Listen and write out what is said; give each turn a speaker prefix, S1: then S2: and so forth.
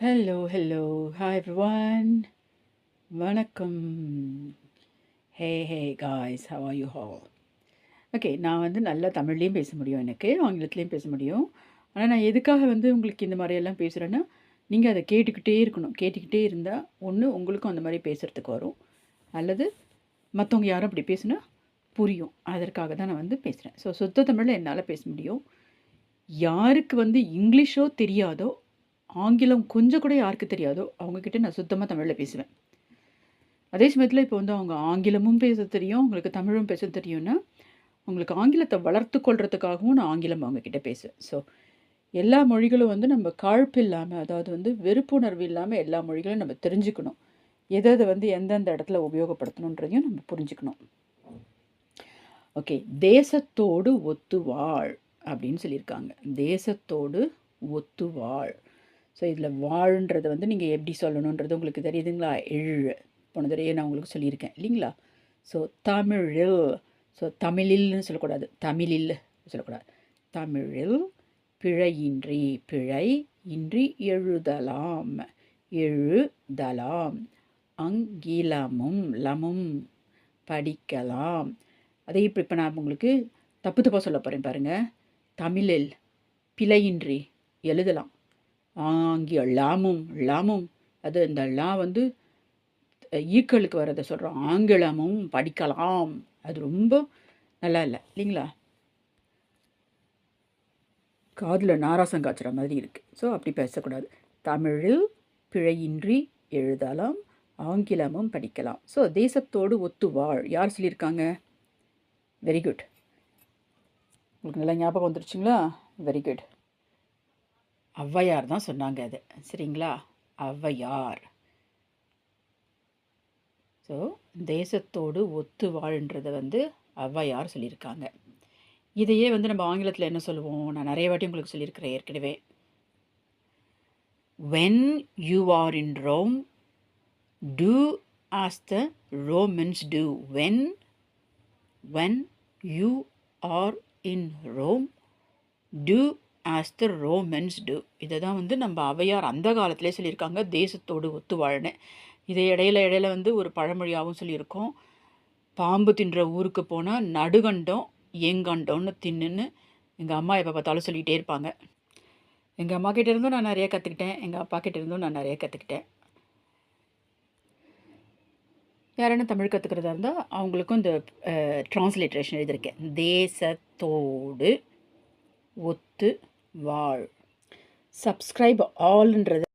S1: Hello hello hi everyone வணக்கம். Hey hey guys how are you all okay நான் வந்து நல்லா தமிழ்லேயும் பேச முடியும் எனக்கு ஆங்கிலத்துலேயும் பேச முடியும். ஆனால் நான் எதுக்காக வந்து உங்களுக்கு இந்த மாதிரியெல்லாம் பேசுகிறேன்னா நீங்கள் அதை கேட்டுக்கிட்டே இருக்கணும். கேட்டுக்கிட்டே இருந்தால் ஒன்று உங்களுக்கும் அந்த மாதிரி பேசுகிறதுக்கு வரும். அல்லது மற்றவங்க யாரும் அப்படி பேசுனா புரியும். அதற்காக தான் நான் வந்து பேசுகிறேன் ஸோ சுத்த தமிழில் என்னால் பேச முடியும். யாருக்கு வந்து இங்கிலீஷோ தெரியாதோ ஆங்கிலம் கொஞ்சம் கூட யாருக்கு தெரியாதோ அவங்கக்கிட்ட நான் சுத்தமாக தமிழில் பேசுவேன். அதே சமயத்தில் இப்போ வந்து அவங்க ஆங்கிலமும் பேச தெரியும் அவங்களுக்கு தமிழும் பேச தெரியும்னா அவங்களுக்கு ஆங்கிலத்தை வளர்த்து கொள்றதுக்காகவும் நான் ஆங்கிலம் அவங்கக்கிட்ட பேசுவேன். ஸோ எல்லா மொழிகளும் வந்து நம்ம காழ்ப்பு இல்லாமல் அதாவது வந்து வெறுப்புணர்வு இல்லாமல் எல்லா மொழிகளும் நம்ம தெரிஞ்சுக்கணும். எதை எதை வந்து எந்தெந்த இடத்துல உபயோகப்படுத்தணுன்றதையும் நம்ம புரிஞ்சுக்கணும். ஓகே தேசத்தோடு ஒத்து வாழ் அப்படின்னு சொல்லியிருக்காங்க. தேசத்தோடு ஒத்து வாழ் ஸோ இதில் வாழ்ன்றதை வந்து நீங்கள் எப்படி சொல்லணுன்றது உங்களுக்கு தெரியுதுங்களா? எழு. போன தடவையே நான் உங்களுக்கு சொல்லியிருக்கேன் இல்லைங்களா? ஸோ தமிழில் ஸோ தமிழில்னு சொல்லக்கூடாது தமிழில் சொல்லக்கூடாது. தமிழில் பிழையின்றி பிழை இன்றி எழுதலாம் எழுதலாம். அங்கிலமும் லமும் படிக்கலாம். அதே இப்போ இப்போ நான் உங்களுக்கு தப்பு தப்பாக சொல்ல போகிறேன் பாருங்கள் தமிழில் பிழையின்றி எழுதலாம். ஆங்கி லாமும் லாமும் அது இந்த லா வந்து ஈக்களுக்கு வரதை சொல்கிறோம் ஆங்கிலமும் படிக்கலாம். அது ரொம்ப நல்லா இல்லை இல்லைங்களா? காதில் நாராசம் காய்ச்சுற மாதிரி இருக்குது ஸோ அப்படி பேசக்கூடாது. தமிழில் பிழையின்றி எழுதலாம் ஆங்கிலமும் படிக்கலாம். ஸோ தேசத்தோடு ஒத்து வாழ். யார் சொல்லியிருக்காங்க? வெரி குட் உங்களுக்கு நல்லா ஞாபகம் வந்துருச்சுங்களா? வெரி குட் ஔவையார் தான் சொன்னாங்க அது. சரிங்களா? ஔவையார். ஸோ தேசத்தோடு ஒத்து வாழ்ன்றதை வந்து ஔவையார் சொல்லியிருக்காங்க. இதையே வந்து நம்ம ஆங்கிலத்தில் என்ன சொல்லுவோம்? நான் நிறைய வாட்டி உங்களுக்கு சொல்லியிருக்கிறேன் ஏற்கனவே. When you are in Rome do as the Romans do when when you are in Rome do as the Romans do இதை தான் வந்து நம்ம அவையார் அந்த காலத்திலே சொல்லியிருக்காங்க. தேசத்தோடு ஒத்து வாழ்னு. இதை இடையில இடையில வந்து ஒரு பழமொழியாகவும் சொல்லியிருக்கோம். பாம்பு தின்ற ஊருக்கு போனால் நடுகண்டம் எங்கண்டோன்னு தின்னுன்னு எங்கள் அம்மா எப்போ பார்த்தாலும் சொல்லிகிட்டே இருப்பாங்க. எங்கள் அம்மா கிட்டே இருந்தும் நான் நிறைய கற்றுக்கிட்டேன் எங்கள் அப்பா கிட்டே இருந்தும் நான் நிறைய கற்றுக்கிட்டேன் யாரான தமிழ் கற்றுக்கிறதா இருந்தால் அவங்களுக்கும் இந்த ட்ரான்ஸ்லேட்ரேஷன் எழுதியிருக்கேன். தேசத்தோடு ஒத்து வாழ் சப்ஸ்கிரைப் ஆல்ன்றது